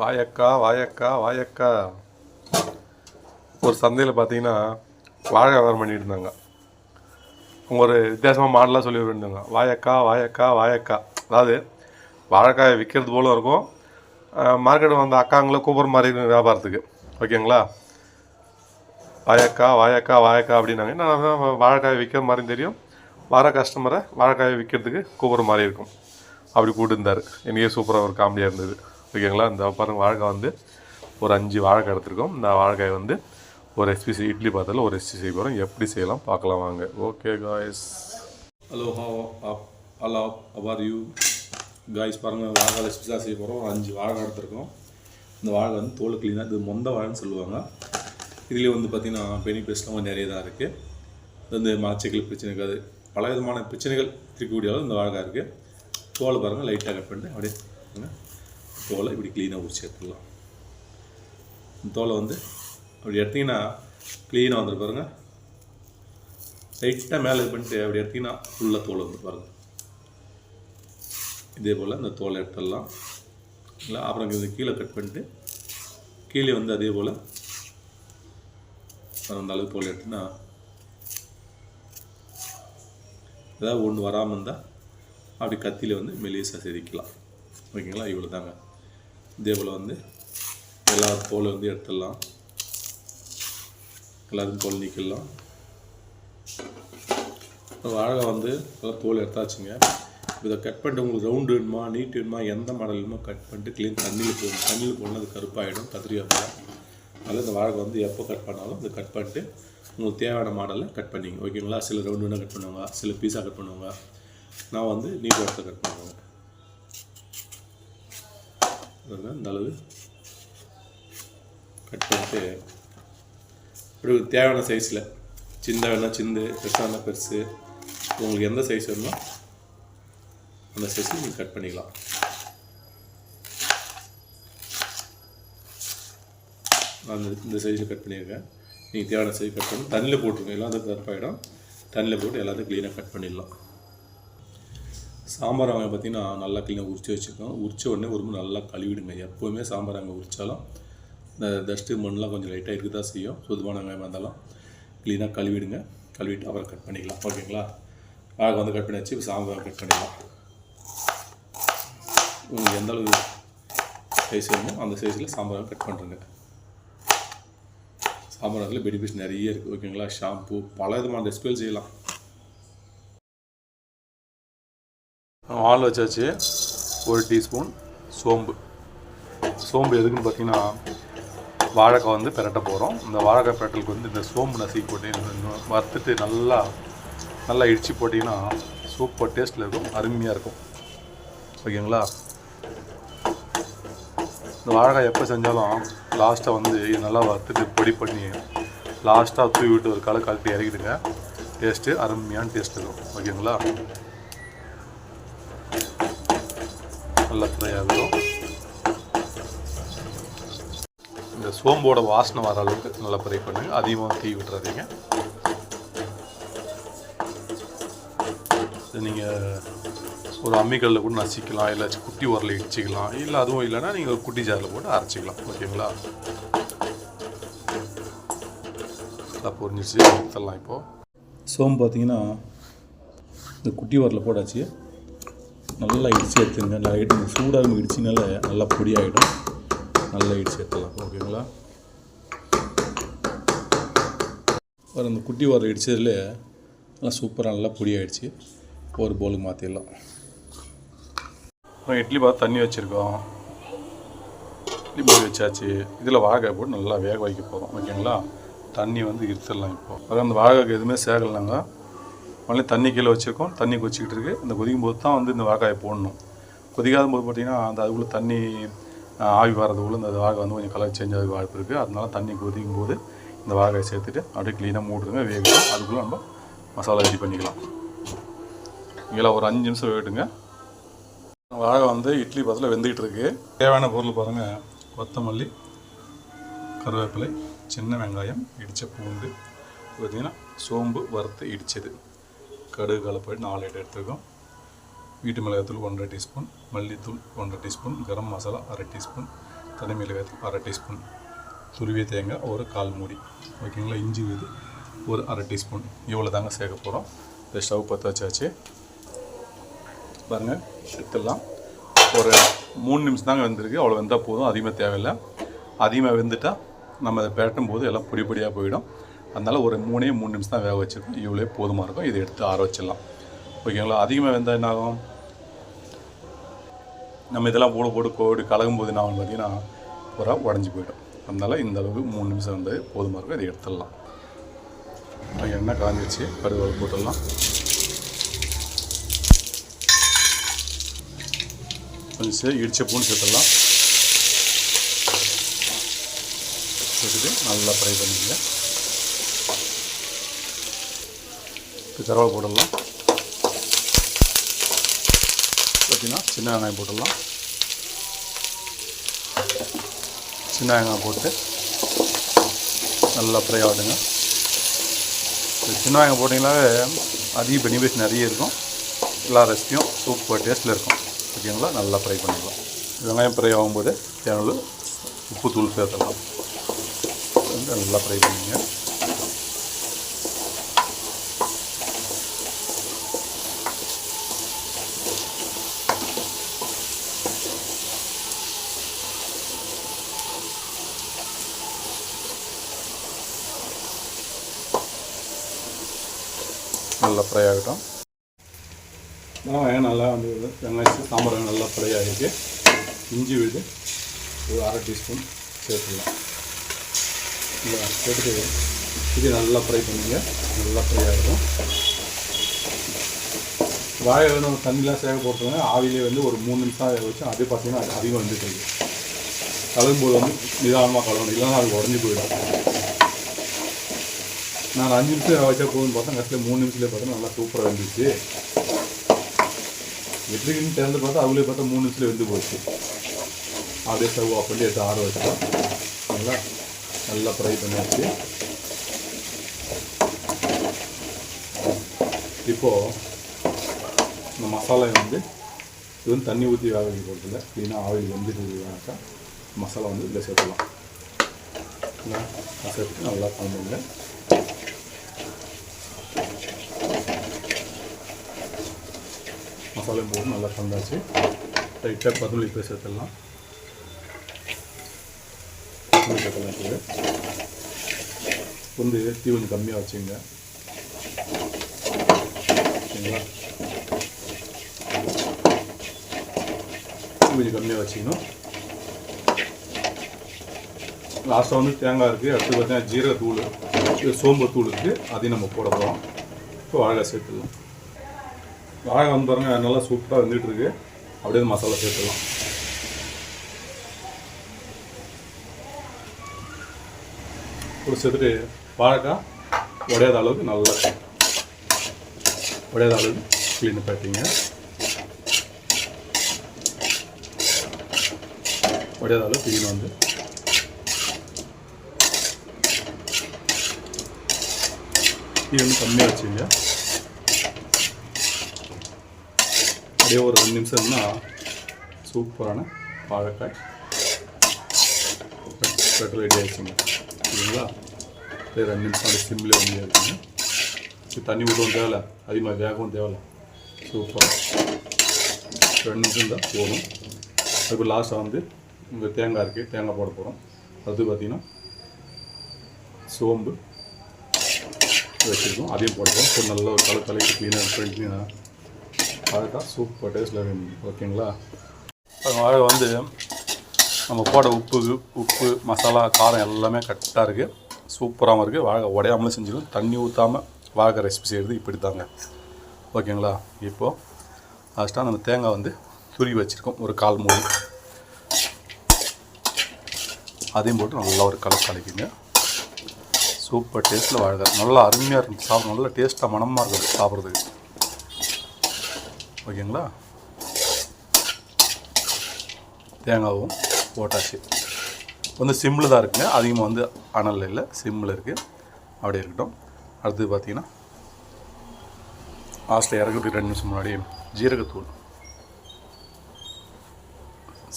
வாயக்கா வாயக்கா வாயக்கா. ஒரு சந்தையில் பார்த்தீங்கன்னா வாழை வியாபாரம் பண்ணிட்டு இருந்தாங்க. அவங்க ஒரு வித்தியாசமாக மாடலாக சொல்லி இருந்தாங்க வாயக்கா வாயக்கா வாயக்கா. அதாவது வாழைக்காயை விற்கிறது போல இருக்கும். மார்க்கெட் வந்த அக்காங்களை கூப்பிட்ற மாதிரி இருக்கும் வியாபாரத்துக்கு. ஓகேங்களா? வாயக்கா வாயக்கா வாயக்கா அப்படின்னாங்க. நான் வாழைக்காயை விற்கிற மாதிரி தெரியும். வர கஸ்டமரை வாழைக்காயை விற்கிறதுக்கு கூப்பிட்ற மாதிரி இருக்கும். அப்படி கூப்பிட்டுருந்தார் எனக்கே சூப்பராக ஒரு காமெடியாக இருந்தது. ஓகேங்களா? இந்த பாருங்க வாழைக்காய் வந்து ஒரு அஞ்சு வாழைக்காய் எடுத்துருக்கோம். இந்த வாழைக்காய் வந்து ஒரு ரெசிபி இட்லி பாத்திரத்தில் ஒரு ரெசிபி செய்ய போகிறோம் எப்படி செய்யலாம் பார்க்கலாம் வாங்க. Okay guys hello how up hello how are you guys பாருங்கள் வாழ்க்கை ரெசிபி செய்ய போகிறோம் ஒரு அஞ்சு வாழை எடுத்துருக்கோம். இந்த வாழை வந்து தோல் க்ளீனாக இது மொந்த வாழைன்னு சொல்லுவாங்க. இதுலேயே வந்து பார்த்திங்கன்னா பெனிஃபிட்ஸ்லாம் கொஞ்சம் நிறைய தான் இருக்குது இது வந்து மலச்சிக்கல் பிரச்சனை இருக்காது பல விதமான பிரச்சனைகள் இருக்கக்கூடிய அளவு இந்த வாழைக்காய் இருக்குது தோலை பாருங்கள் லைட்டாக கட் பண்ணிட்டு அப்படியே தோலை இப்படி க்ளீனாக உரிச்சு எடுத்துக்கலாம் இந்த தோலை வந்து அப்படி எடுத்திங்கன்னா க்ளீனாக வந்துட்டு பாருங்க. லைட்டாக மேலே இது பண்ணிட்டு அப்படி எடுத்திங்கன்னா ஃபுல்லாக தோல் வந்து பாருங்கள் இதே போல் இந்த தோலை எடுத்துடலாம். இல்லை அப்புறம் இது கீழே கட் பண்ணிட்டு கீழே வந்து அதே போல் அந்த அளவு தோல் எடுத்துன்னா ஏதாவது ஒன்று வராமல் இருந்தால் அப்படி கத்தியில் வந்து மெலிசாக செதுக்கலாம் ஓகேங்களா? இவ்வளோ தாங்க இதே போல் வந்து எல்லா தோலை வந்து எடுத்துடலாம். எல்லாத்தையும் தோல் நீக்கிடலாம். இப்போ வாழை வந்து நல்லா தோல் எடுத்தாச்சுங்க. இதை கட் பண்ணிட்டு உங்களுக்கு ரவுண்டு வேணுமா நீட் வேணுமா எந்த மாடல் வேணுமோ கட் பண்ணிட்டு க்ளீன் தண்ணியில் போடணும் தண்ணியில் போனால் அது கருப்பாகிடும் கத்திரிக்காய் அதனால் இந்த வாழை வந்து எப்போ கட் பண்ணாலும் இதை கட் பண்ணிட்டு உங்களுக்கு தேவையான மாடலில் கட் பண்ணிங்க ஓகேங்களா? சில ரவுண்டு வேணால் கட் பண்ணுவாங்க சில பீஸாக கட் பண்ணுவாங்க. நான் வந்து நீட் எடுத்து கட் பண்ணுவேன். இந்த அளவு கட் பண்ணிட்டு இப்படி தேவையான சைஸில் சின்ன வேணால் சிந்து பெருசான பெருசு உங்களுக்கு எந்த சைஸ் வேணுமோ அந்த சைஸில் நீங்கள் கட் பண்ணிக்கலாம். நான் இந்த- சைஸில் கட் பண்ணியிருக்கேன். நீங்கள் தேவையான சைஸ் கட் பண்ணி தண்ணியில் போட்டுருங்க எல்லாத்தையும் கருப்பாயிடும். தண்ணியில் போட்டு எல்லாத்தையும் க்ளீனாக கட் பண்ணிடலாம். சாம்பார் வெங்காயம் பார்த்தீங்கன்னா நல்லா க்ளீனாக உரிச்சு வச்சுருக்கோம் உரிச்ச உடனே ஒரு முறை நல்லா கழுவிடுங்க. எப்போவுமே சாம்பார் வெங்காயம் உரித்தாலும் இந்த டஸ்ட்டு மண்ணெலாம் கொஞ்சம் லைட்டாக இருக்க தான் செய்யும். சுத்தமான வெங்காயம் இருந்தாலும் க்ளீனாக கழுவிடுங்க. கழுவிட்டு அப்புறம் கட் பண்ணிக்கலாம். ஓகேங்களா? வாழை வந்து கட் பண்ணி வச்சு சாம்பார் கட் பண்ணிக்கலாம் உங்களுக்கு எந்த அளவு சைஸ் வேணுமோ அந்த சைஸில் சாம்பார் கட் பண்ணுறேங்க சாம்பார் அதில் பெனிஃபிட்ஸ் நிறைய இருக்குது ஓகேங்களா? ஷாம்பு பல விதமான ரெசிபிகள் செய்யலாம். ஆள் வச்சாச்சு. ஒரு டீஸ்பூன் சோம்பு. சோம்பு எதுக்குன்னு பார்த்தீங்கன்னா வாழைக்காய் வந்து பிரட்ட போகிறோம் இந்த வாழைக்காய் பிரட்டலுக்கு வந்து இந்த சோம்பு நசுக்கி போட்டு வறுத்துட்டு நல்லா நல்லா இடித்து போட்டிங்கன்னா சூப்பர் டேஸ்ட்டில் இருக்கும் அருமையாக இருக்கும். ஓகேங்களா? இந்த வாழைக்காய் எப்போ செஞ்சாலும் லாஸ்ட்டாக வந்து இது நல்லா வறுத்துட்டு பொடி பண்ணி லாஸ்ட்டாக தூவி விட்டு ஒரு களை கழட்டி இறக்கிடுங்க. டேஸ்ட்டு அருமையான டேஸ்ட் இருக்கும். ஓகேங்களா? நல்லா ஃப்ரை ஆகிடும் இந்த சோம்போட வாசனை வர அளவுக்கு நல்லா ஃப்ரை பண்ணுங்க. அதிகமாக தீ விட்டுறாதீங்க. நீங்கள் ஒரு அம்மிக்கல்லில் கூட நசிக்கலாம் இல்லை குட்டி உரல இடிச்சிக்கலாம். இல்லை அதுவும் இல்லைன்னா நீங்கள் ஒரு குட்டி ஜாரில் போட்டு அரைச்சிக்கலாம். ஓகேங்களா? நல்லா பொரிஞ்சிச்சு எடுத்துடலாம் இப்போது சோம்பு பார்த்தீங்கன்னா இந்த குட்டி உரல போட்டாச்சு. நல்லா இடிச்சு எடுத்துங்க நல்லா சூடாக இடிச்சினால நல்லா பொடியாகிடும் நல்லா இடிச்சு எடுத்துடலாம். ஓகேங்களா? அப்புறம் அந்த குட்டி வர இடித்ததில் நல்லா சூப்பராக நல்லா பொடியாகிடுச்சு ஒரு பவுலுக்கு மாற்றிடலாம் இட்லி பார்த்து தண்ணி வச்சுருக்கோம். இட்லி போய் வச்சாச்சு. இதில் வாகை போட்டு நல்லா வேக வைக்க போகிறோம் ஓகேங்களா? தண்ணி வந்து இருத்துடலாம் இப்போது அப்புறம் அந்த வாகைக்கு எதுவுமே சேகலைனாங்க உடனே தண்ணி கீழே வச்சுருக்கோம். தண்ணி கொச்சிக்கிட்டு இருக்குது இந்த கொதிக்கும் போது தான் வந்து இந்த வாகாயை போடணும். கொதிக்காத போது பார்த்திங்கன்னா அந்த அதுக்குள்ளே தண்ணி ஆவி வரதுக்குள்ளே இந்த வாழை வந்து கொஞ்சம் கலர் சேஞ்ச் ஆக வாய்ப்பு இருக்குது அதனால தண்ணி கொதிக்கும் போது இந்த வாழைக்காயை சேர்த்துட்டு அப்படியே க்ளீனாக மூடுங்க வேகணும் அதுக்குள்ளே நம்ம மசாலா ரெடி பண்ணிக்கலாம். இங்கே ஒரு அஞ்சு நிமிஷம் வேட்டுங்க வாழை வந்து இட்லி பதில் வெந்துக்கிட்டு இருக்கு. தேவையான பொருள் பாருங்கள் கொத்தமல்லி கருவேப்பிலை சின்ன வெங்காயம் இடித்த பூண்டு பார்த்திங்கன்னா சோம்பு வறுத்து இடித்தது கடுகு கலப்படி நாலு எட்டு எடுத்துருக்கோம். வீட்டு மிளகாத்தூள் ஒன்றரை டீஸ்பூன் மல்லித்தூள் ஒன்றரை டீஸ்பூன் கரம் மசாலா அரை டீஸ்பூன் தனி மிளகாய் அரை டீஸ்பூன் துருவிய தேங்காய் ஒரு கால் மூடி. ஓகேங்களா? இஞ்சி இது ஒரு அரை டீஸ்பூன். இவ்வளோ தாங்க சேர்க்க போகிறோம் இந்த ஸ்டவ் பற்ற வச்சாச்சு. பாருங்கள் எடுத்துடலாம். ஒரு மூணு நிமிஷம் தாங்க வெந்திருக்கு. அவ்வளோ வெந்தால் போதும். அதிகமாக தேவையில்லை. அதிகமாக வெந்துட்டால் நம்ம அதை பெரட்டும் போது எல்லாம் பொடி பொடியாக போயிடும். அதனால் ஒரு மூணே மூணு நிமிஷம் தான் வேக வச்சுருக்கோம். இவ்வளோ போதுமாக இருக்கும். இதை எடுத்து ஆற வச்சிடலாம் ஓகேங்களா அதிகமாக வெந்தால் என்ன ஆகும்? நம்ம இதெல்லாம் போட போட்டு கோடி கலகும் போது என்ன ஆகும் பார்த்தீங்கன்னா பூரா உடஞ்சி போயிடும். அதனால் இந்த அளவுக்கு மூணு நிமிஷம் வந்து போதுமாக இருக்கும். இதை எடுத்துடலாம். எண்ணெய் காஞ்சிச்சு கருவேலை போட்டுடலாம். கொஞ்சம் இடிச்ச பூண்டு சேர்த்துடலாம். சேர்த்துட்டு நல்லா ஃப்ரை பண்ணிக்கங்க. இப்போ போட்டுடலாம் பார்த்தீங்கன்னா சின்ன வெங்காயம் போட்டுடலாம். சின்ன வெங்காயம் போட்டு நல்லா ஃப்ரை ஆகுதுங்க சின்ன வெங்காயம் போட்டிங்கனாவே அதிக பெனிஃபிட்ஸ் நிறைய இருக்கும். எல்லா ரெசிபியும் சூப்பர் டேஸ்ட்டில் இருக்கும். ஓகேங்களா நல்லா ஃப்ரை பண்ணிக்கலாம் வெங்காயம் ஃப்ரை ஆகும்போது தேவையான உப்பு தூள் சேர்த்துடலாம். நல்லா ஃப்ரை பண்ணிங்க நல்லா ஃப்ரை ஆகட்டும். வெங்காயம் நல்லா வந்து வெங்காயம் சாம்பார் வெங்காயம் நல்லா ஃப்ரை ஆகிருக்கு இஞ்சி விழுது. ஒரு அரை டீஸ்பூன் சேர்த்துக்கலாம். இல்லை சேர்த்துட்டு இது நல்லா ஃப்ரை பண்ணுங்க. நல்லா ஃப்ரை ஆகிடும் வாழை வந்து நம்ம தண்ணிலாம் சேவை போட்டுருங்க ஆவிலே வந்து ஒரு மூணு நிமிஷம் வச்சு அது பார்த்தீங்கன்னா அது அதிகம் வந்துட்டு இருக்கு. கலங்கும்போது வந்து நிதானமாக கலவணும் இல்லைன்னா அது உடஞ்சி போயிடும். நான் அஞ்சு நிமிஷம் வச்சா போதும்னு பார்த்தா கடைசியில் மூணு நிமிஷத்துல பார்த்தா நல்லா சூப்பராக வந்துச்சு எப்படின்னு திறந்து பார்த்தா அவங்களே பார்த்தா மூணு நிமிஷத்தில் வெந்து போச்சு. அப்படியே ஸ்டவ் ஆஃப் பண்ணி எடுத்து ஆற வச்சோம் நல்லா நல்லா ஃப்ரை பண்ணியாச்சு இப்போது இந்த மசாலா வந்து இது வந்து தண்ணி ஊற்றி வேக வைக்க போகிறதில்ல க்ளீனாக ஆயில் வந்துட்டு வேணாக்கா மசாலா வந்து இதில் சேர்த்துலாம் நல்லா சேர்த்துட்டு நல்லா பண்ணுங்க மசாலா போட்டு நல்லா கலந்தாச்சு. லைட்டாக கொத்தமல்லி போய் சேர்த்துடலாம் கொத்தமல்லி சேர்த்துலாம் வந்து தீ கொஞ்சம் கம்மியாக வச்சுங்க. ஓகேங்களா கொஞ்சம் கம்மியாக வச்சுக்கணும். லாஸ்ட்டாக வந்து தேங்காய் இருக்குது அடுத்து பார்த்தீங்கன்னா ஜீரகத்தூள் சோம்பு சோம்புத்தூள் இருக்குது அதையும் நம்ம போட போகிறோம் இப்போ அழகாக சேர்த்துடலாம். வாழை வந்து பாருங்க நல்லா சூப்பராக வந்துட்டு இருக்கு அப்படியே மசாலா சேர்த்துக்கலாம் ஒரு சேர்த்துட்டு வாழைக்காய் உடையாத அளவுக்கு நல்லா உடையாத அளவுக்கு க்ளீன் பண்ணிட்டீங்க உடையாத அளவுக்கு க்ளீன் வந்து. இது வந்து கம்மியாக வச்சுங்க அப்படியே ஒரு ரெண்டு நிமிஷம் இருந்தால் சூப்பரான வாழைக்காய் பெட்ரோல் ரெடி ஆகிடுச்சுங்க சரிங்களா? அப்படியே ரெண்டு நிமிஷம் அப்படியே சிம்மில் வந்து இருக்குங்க தண்ணி விடவும் தேவையில்ல. அதிகமாக வேகவும் தேவையில்ல. சூப்பராக ரெண்டு நிமிஷம் தான் போதும். அதுக்கு லாஸ்ட்டாக வந்து உங்கள் தேங்காய் இருக்குது தேங்காய் போட போகிறோம் அது பார்த்திங்கன்னா சோம்பு வச்சுருக்கோம். அதையும் போடுறோம் ஸோ நல்ல ஒரு கலர் கலக்கி க்ளீனாக க்ளீனாக அதுதான் சூப்பர் டேஸ்ட்டில் வேணும். ஓகேங்களா? அது வந்து நம்ம போட உப்பு உப்பு மசாலா காரம் எல்லாமே கரெக்டாக இருக்குது சூப்பராகவும் இருக்குது வாழை உடையாமலும் செஞ்சிடும் தண்ணி ஊற்றாமல் வாழை ரெசிபி செய்கிறது இப்படி தாங்க ஓகேங்களா இப்போது லாஸ்ட்டாக நம்ம தேங்காய் வந்து துருவி வச்சுருக்கோம். ஒரு கால் மூடி. அதையும் போட்டு நல்லா ஒரு கலர் கலக்கிங்க. சூப்பர் டேஸ்ட்டில் வாழை நல்லா அருமையாக இருக்கும். சாப்பிட நல்லா டேஸ்ட்டாக மனமாக இருக்குது சாப்பிட்றதுக்கு. ஓகேங்களா? தேங்காவும் போட்டாச்சு. வந்து சிம்மில் தான் இருக்குங்க. அதிகமாக வந்து அனலில் இல்லை சிம்மில் இருக்குது அப்படியே இருக்கட்டும். அடுத்தது பார்த்தீங்கன்னா லாஸ்ட்டில் இறக்கிறதுக்கு ரெண்டு நிமிஷம் முன்னாடி ஜீரகத்தூள்.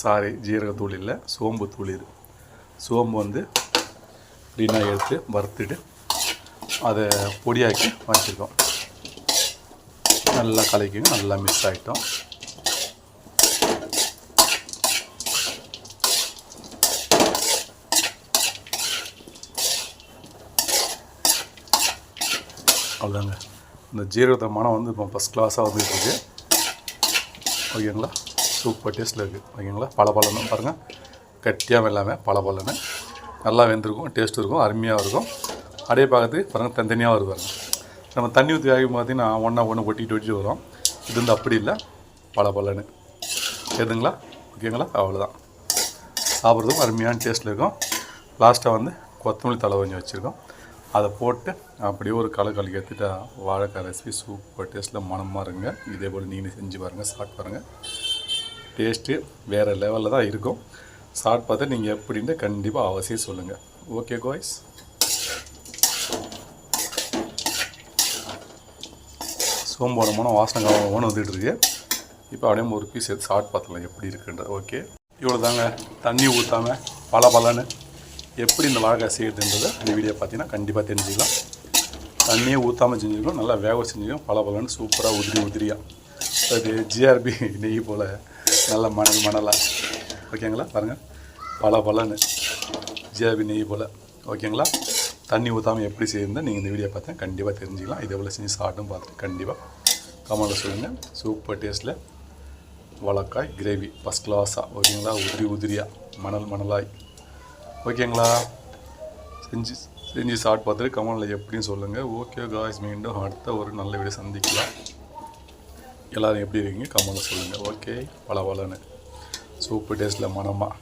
சாரி ஜீரகத்தூள் இல்லை சோம்பு தூள் இது சோம்பு வந்து க்ளீனாக எடுத்து வறுத்துட்டு அதை பொடியாக்கி வச்சுருக்கோம். நல்லா கலக்கிங்க நல்லா மிக்ஸ் ஆகிட்டோம் அவ்வளோதாங்க இந்த ஜீரகத்தை மனம் வந்து இப்போ ஃபஸ்ட் கிளாஸாக வந்துட்டு ஓகேங்களா? சூப்பர் டேஸ்ட்டில் இருக்குது ஓகேங்களா? பல பலன்னு பாருங்கள் கட்டியாக எல்லாமே பல பலன்னு நல்லா வெந்திருக்கும் டேஸ்ட் இருக்கும் அருமையாக இருக்கும். அப்படியே பார்க்கறதுக்கு பாருங்கள் தனித்தனியாக வருவாங்க நம்ம தண்ணி ஊற்றி ஆகி பார்த்தீங்கன்னா ஒன்றா ஒன்று ஒட்டிட்டு ஒட்டிட்டு வரும். இது வந்து அப்படி இல்லை. பல பலன்னு எதுங்களா ஓகேங்களா? அவ்வளோதான் சாப்பிட்றதுக்கும் அருமையான டேஸ்ட்டில் இருக்கும். லாஸ்ட்டாக வந்து கொத்தமல்லி தலை கொஞ்சம் வச்சுருக்கோம். அதை போட்டு அப்படியே ஒரு களை கலக்கி எடுத்துட்டா வாழைக்காய் ரெசிபி சூப்பர் டேஸ்ட்டில் மனமாக இருங்க. இதே போல் நீங்கள் செஞ்சு பாருங்கள் சாப்பிட்டு பாருங்கள் டேஸ்ட்டு வேறு லெவலில் தான் இருக்கும். சாப்பிட்டு பார்த்தா நீங்கள் எப்படின்ட்டு கண்டிப்பாக அவசியம் சொல்லுங்கள் ஓகே கோய்ஸ் சோம்போட மனம் வாசனை கவனமான வந்துட்டு இருக்கு. இப்போ அப்படியே ஒரு பீஸ் எடுத்து சாப்பிட்டு பார்த்துக்கலாம் எப்படி இருக்குன்றது ஓகே இவ்வளோ தாங்க தண்ணி ஊற்றாமல் பல பலன்னு எப்படி இந்த வாழைக்காய் செய்கிறதுன்றதை இந்த வீடியோ பார்த்தீங்கன்னா கண்டிப்பாக தெரிஞ்சுக்கலாம். தண்ணியே ஊற்றாமல் செஞ்சுக்கலாம் நல்லா வேக செஞ்சுக்கலாம் பல பலன்னு சூப்பராக உதிரி உதிரியாக அது ஜிஆர்பி நெய் போல் நல்லா மணல் மணலாக ஓகேங்களா பாருங்கள் பல பலன்னு ஜிஆர்பி நெய் போல். ஓகேங்களா தண்ணி ஊற்றாமல் எப்படி செய்யணும் நீங்கள் இந்த வீடியோ பார்த்தா கண்டிப்பாக தெரிஞ்சுக்கலாம். இதே போல் செஞ்சு சாப்பிட்டும் பார்த்துட்டு கண்டிப்பாக கமெண்ட்டில் சொல்லுங்கள் சூப்பர் டேஸ்ட்டில் வழக்காய் கிரேவி ஃபஸ்ட் கிளாஸாக ஓகேங்களா? உதிரி உதிரியாக மணல் மணலாய். ஓகேங்களா? செஞ்சு செஞ்சு சாப்பிட்டு பார்த்துட்டு கமெண்டில் எப்படின்னு சொல்லுங்கள் ஓகே காய்ஸ் மீண்டும் அடுத்த ஒரு நல்ல வீடியோ சந்திக்கலாம். எல்லோரும் எப்படி இருக்கீங்க? கமெண்டில் சொல்லுங்கள் ஓகே வள வளன்னு சூப்பர் டேஸ்ட்டில் மனமாக